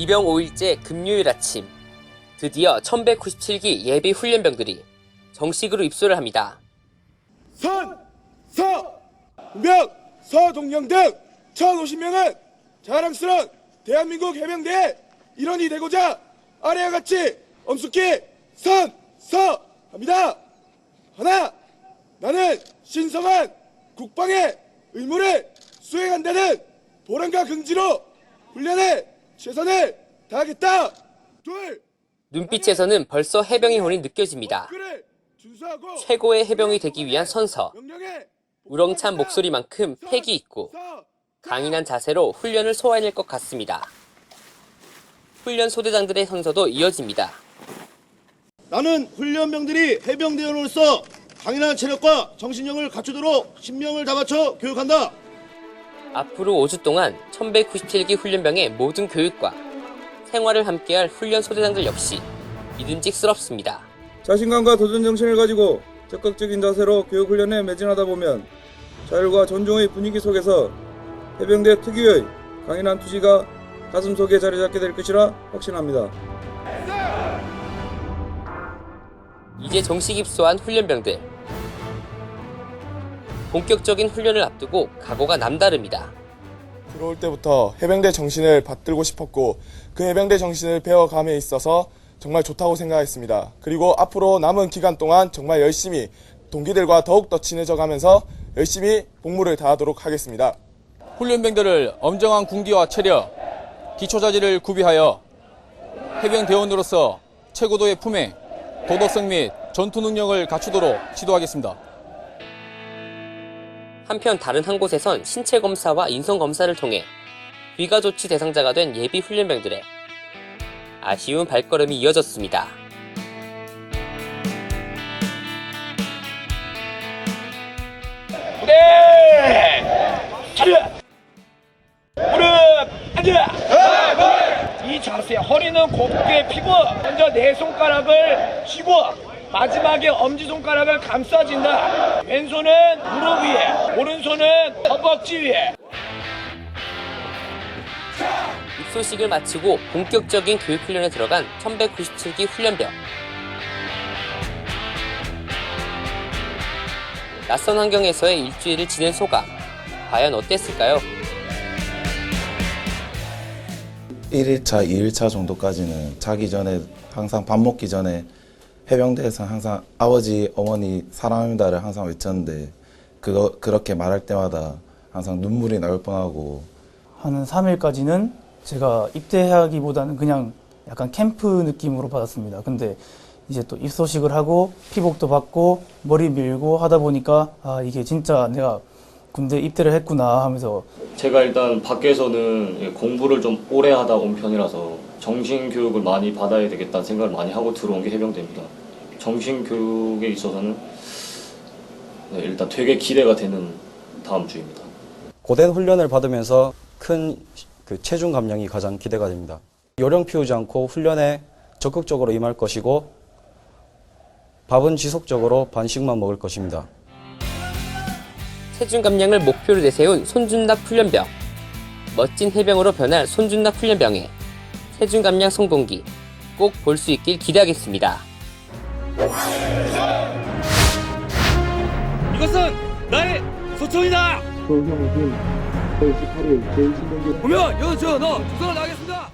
이병 5일째 금요일 아침 드디어 1197기 예비 훈련병들이 정식으로 입소를 합니다. 선, 서, 명, 서동영 등 1050명은 자랑스러운 대한민국 해병대의 일원이 되고자 아래와 같이 엄숙히 선, 서 합니다. 하나, 나는 신성한 국방의 의무를 수행한다는 보람과 긍지로 훈련에 최선을 다하겠다. 둘, 눈빛에서는 벌써 해병의 혼이 느껴집니다. 최고의 해병이 되기 위한 선서. 우렁찬 목소리만큼 패기 있고 서, 강인한 자세로 훈련을 소화해낼 것 같습니다. 훈련 소대장들의 선서도 이어집니다. 나는 훈련병들이 해병대원으로서 강인한 체력과 정신력을 갖추도록 신명을 다 바쳐 교육한다. 앞으로 5주 동안 1197기 훈련병의 모든 교육과 생활을 함께할 훈련 소대장들 역시 믿음직스럽습니다. 자신감과 도전 정신을 가지고 적극적인 자세로 교육 훈련에 매진하다 보면 자율과 존중의 분위기 속에서 해병대 특유의 강인한 투지가 가슴 속에 자리 잡게 될 것이라 확신합니다. 이제 정식 입소한 훈련병들. 본격적인 훈련을 앞두고 각오가 남다릅니다. 들어올 때부터 해병대 정신을 받들고 싶었고 그 해병대 정신을 배워감에 있어서 정말 좋다고 생각했습니다. 그리고 앞으로 남은 기간 동안 정말 열심히 동기들과 더욱더 친해져 가면서 열심히 복무를 다하도록 하겠습니다. 훈련병들을 엄정한 군기와 체력, 기초자질을 구비하여 해병대원으로서 최고도의 품행, 도덕성 및 전투 능력을 갖추도록 지도하겠습니다. 한편 다른 한 곳에선 신체 검사와 인성 검사를 통해 귀가 조치 대상자가 된 예비 훈련병들의 아쉬운 발걸음이 이어졌습니다. 이 자세 허리는 곱게 펴고 먼저 네 손가락을 쥐고 마지막에 엄지손가락을 감싸진다 왼손은 무릎 위에 오른손은 허벅지 위에 입소식을 마치고 본격적인 교육 훈련에 들어간 1197기 훈련병. 낯선 환경에서의 일주일을 지낸 소감. 과연 어땠을까요? 1일차, 2일차 정도까지는 자기 전에 항상 밥 먹기 전에 해병대에서 항상 아버지, 어머니 사랑합니다를 항상 외쳤는데 그거 그렇게 말할 때마다 항상 눈물이 나올 뻔하고 한 3일까지는 제가 입대하기보다는 그냥 약간 캠프 느낌으로 받았습니다. 근데 이제 또 입소식을 하고 피복도 받고 머리 밀고 하다 보니까 아 이게 진짜 내가 군대 입대를 했구나 하면서 제가 일단 밖에서는 공부를 좀 오래 하다 온 편이라서 정신 교육을 많이 받아야 되겠다는 생각을 많이 하고 들어온 게 해병대입니다. 정신 교육에 있어서는 네, 일단 되게 기대가 되는 다음 주입니다. 고된 훈련을 받으면서 큰 그 체중 감량이 가장 기대가 됩니다. 요령 피우지 않고 훈련에 적극적으로 임할 것이고 밥은 지속적으로 반씩만 먹을 것입니다. 체중 감량을 목표로 내세운 손준락 훈련병. 멋진 해병으로 변할 손준락 훈련병의 체중 감량 성공기 꼭 볼 수 있길 기대하겠습니다. 이것은 나의 소총이다 보면 여저 너 조선을 나겠습니다